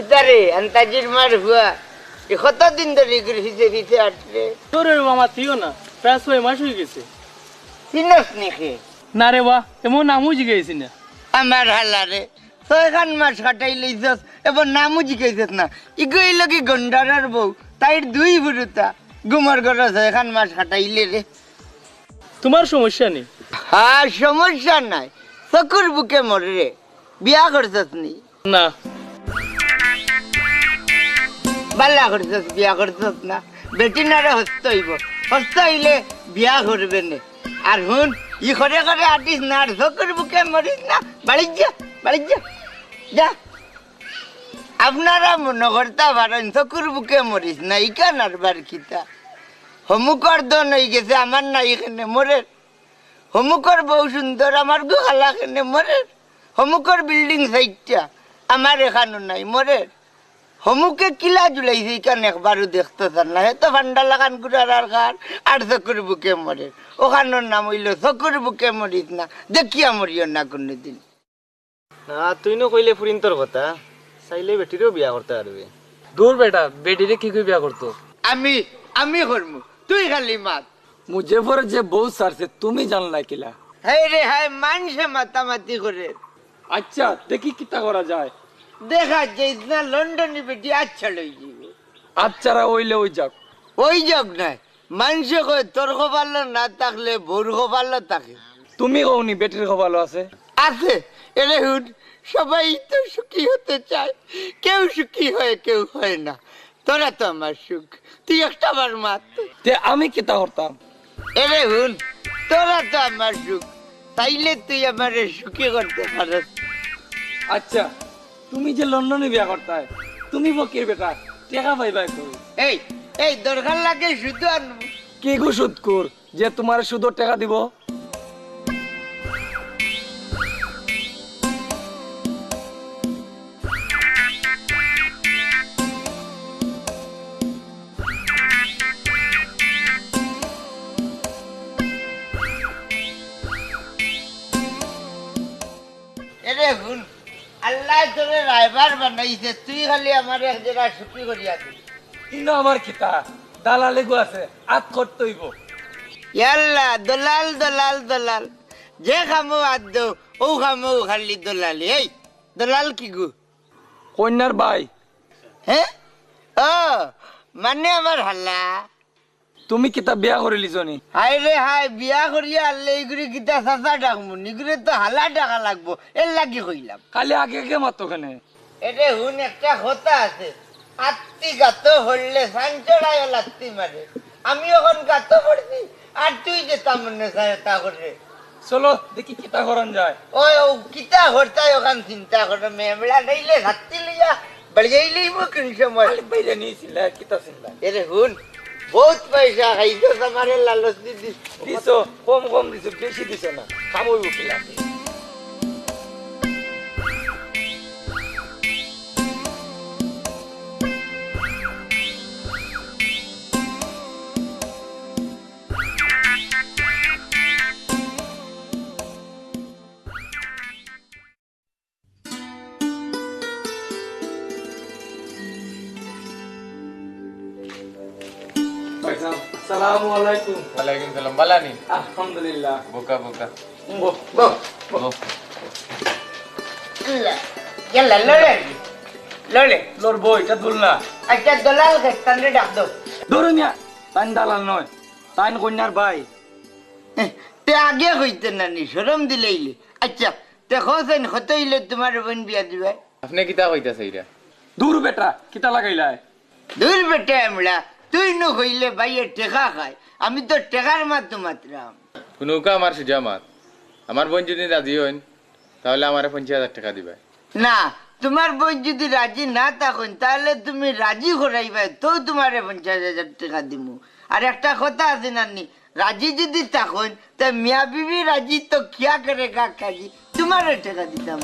ইতারে আন্তাজির মার হুয়া। এ কতদিন ধরে হিসে হিসে আটরে তোর মামা থিও না প্রায় ছয় মাস হয়ে গেছে। চিনস না রে বা এমন নামও জিগেছি না। আমার হালারে ছয়খান মাস কাটাই লইছস এবার নামও জিকাইছস না। ইগই লগি গন্ডারার বউ তাইর দুই বুড়ুতা গুমর ঘর ছয়খান মাস কাটাইলে রে। তোমার সমস্যা নেই। হ্যাঁ সমস্যা নাই চকুর বুকে মরে রে। বিয়া করছস নি? না। বাল্লা করছস বিয়া করছস না। বেটি নারে হস্ত হইব। হস্ত হইলে বিয়া করবে নে। আর হুন ই করে করে আটিস না আর চকুর বুকে মরিস না। বাড়ি যা বাড়ি যা। যা। আপনারা মনে করতে পারেন চকুর বুকে মরিস না ইকান আর বার খিতা হমুকর দন হয়ে গেছে আমার না এখানে মরে হমুকর বউ সুন্দর আমার গুহালা এখানে মরে হমুকর বিল্ডিং সাইডটা আমার এখানো নাই মরে হমুকে কিলা জুলাইছে ইকান একবারও দেখতে চান না এত ভান্ডা লাগান কুড়ার আর খার আর চকুর বুকে মরে ওখানোর নাম হইল চকুর বুকে মরিস না। দেখিয়া মরিও না কোনোদিন। না তুই নো কইলে ফুরিন তোর কথা। চাইলে বেটিরও বিয়া করতে পারবে দূর বেটা বেটিরে কি করে বিয়া করতো আমি আমি করমু তুই খালি মাত। মুজেফর যে বউ সারছে তুমি জানলা কিলা। হাই রে হাই মানুষে মাতামাতি করে আচ্ছা দেখি কিতা করা যায়। দেখা যাইস না লন্ডনে বেটি আচ্ছা লই যাবে আচ্ছারা ওইলে ওই যাক। ওই যোগ নাই মানুষ কয় তোর ভালো না থাকলে বোর ভালো থাকে। তুমি কওনি বেটির ভালো আছে? আছে। এরে হুন সবাই তো সুখী হতে চায়। কেউ সুখী হয় কেউ হয় না। তোরা তো আমার সুখ তুই একটা বার মাত। তে আমি কিতা করতাম? এরে হুন তোরা তো আমার সুখ তাইলে তুই আমার সুখী করতে পারস। আচ্ছা তুমি যে লন্ডনে বিয়া করতাই তুমি বকির বেটা টেকা পাইবাই কই? এই এই দরকার লাগে শুধু আনব কে গো সুদকুর যে তোমার সুদ টাকা দিব? তোরে রাইবার বানাইছে তুই খালি আমার এক জায়গা সুখী করিয়া দিস ইনো আমার কিতা দালালে গো আছে আত করতেইব ইয়াল্লা দলাল দলাল দলাল। যে খামো আদ ও খামো খালি দলালি। এই দলাল কি গু? কন্যার ভাই। হ্যাঁ ও মানে আমার হাল্লা? তুমি কিতা বিয়া করে লিজনি হাই রে হাই বিয়া করিয়া আল্লে ইগুরি গীতা চাচা ডাকমু নিগুরে তো হালা ডাকা লাগবো এর লাগি কইলাম। কালি আগে আগে মাতো কেনে? এটা হুন একটা কথা আছে। আত্মি গাত হরলে সাঞ্চড়ায় লাত্তি মারে আমি এখন গাত পড়ছি আর তুই যে তামনে সহায়তা করে চলো দেখি কিতা করান যায়। ওই ও কিতা হরতাই ওখান চিন্তা করে মেমলা নাইলে হাত্তি লইয়া বাড়িয়াইলেই মো কোন সময়? বাইরে নিয়েছিল কিতা চিন্তা এরে হুন বহুত পয়সা খাইছো আমারে লালচ দি দিছো কম কম দিছো বেশি দিছো না খাবই কিলা সালামু আলাইকুম ওয়ালাইকুম সালাম বালানি আলহামদুলিল্লাহ বোকা বোকা বো বো বো গেলা লড়ে লড়ে লোর বই এটা দুলনা আচ্ছা দলাল খেস্তানে ডাক দাও ধরো মিয়া তাইন দালাল নয় তাইন কন্যার ভাই তে আগে হইতে না নি সরম দিলেইলে আচ্ছা তে হোসেন হতইলে তোমার বোন বিয়া দিবে আপনি কিতা কইতাছে এটা দূর বেটা কিতা লাগাইলাই দূর বেটে আমরা তুই ন হইলে ভাইয়ে টেকা খায় আমি তো টেকার মাত্র মাত্রাম। শুনুকা আমার সুজা মাত। আমার বোন যদি রাজি হইন তাহলে আমার পঞ্চাশ হাজার টাকা দিবে। না তোমার বোন যদি রাজি না থাকুন তাহলে তুমি রাজি করাইবে তো তোমার পঞ্চাশ হাজার টাকা দিব আর একটা কথা আছে নানি রাজি যদি থাকুন তা মিয়া বিবি রাজি তো কিয়া করে কাজি তোমার টাকা দিতাম।